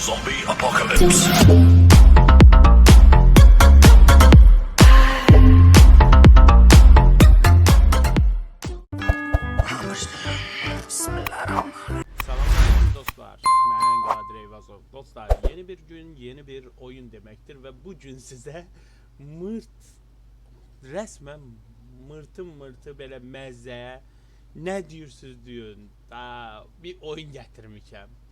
Zombie apocalypse. Salam dostlar. Mən Qadir Eyvazov. Dostlar, yeni bir gün, yeni bir oyun deməkdir və bu gün sizə mırt rəsmən mırtı mırtı belə məzə nə deyirsiniz deyin. Da bir oyun gətirmişəm.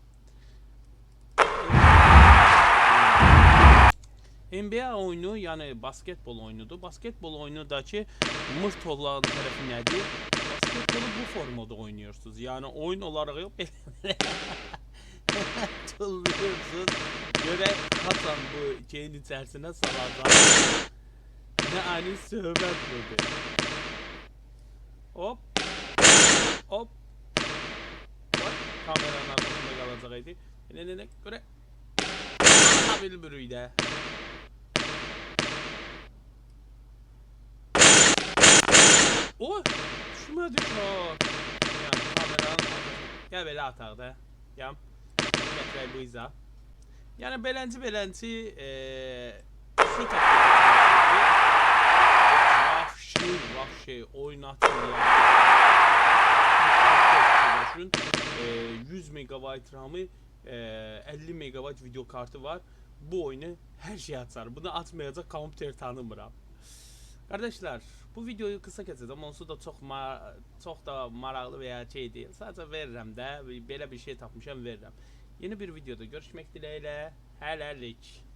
NBA oyunu yəni basketbol oyunudur. Basketbol oyunundakı mırt olan tərəfi nədir? Basketbolu bu formada oynuyorsunuz. Yəni oyun olaraq yox, belə Çıldırıyorsunuz. Görək Hasan bu şeyin içərisinə salacaq. Nə ani söhbət budur. Hop. Hop. Bak kameranın arkasında qalacaq idi. Ne ne ne görə. Ha bilmirik də. O kameranın arkasında. Gəl belə ataq da. Yam. Gətirək bu iza. Yəni belənci belənci eee atıyor. Vahşi vahşi oynatıyor. Düşün, eee, 100 megabayt RAM'ı eee, 50 megabayt video kartı var. Bu oyunu her şey atar. Bunu atmayacak kompüter tanımıram. Kardeşler bu videoyu kısa keseceğim. Onsuz da çok ma çok da maraqlı veya şey değil. Sadece verirəm də. Belə bir şey tapmışam verirəm. Yeni bir videoda görüşmek dileğiyle. Hələlik.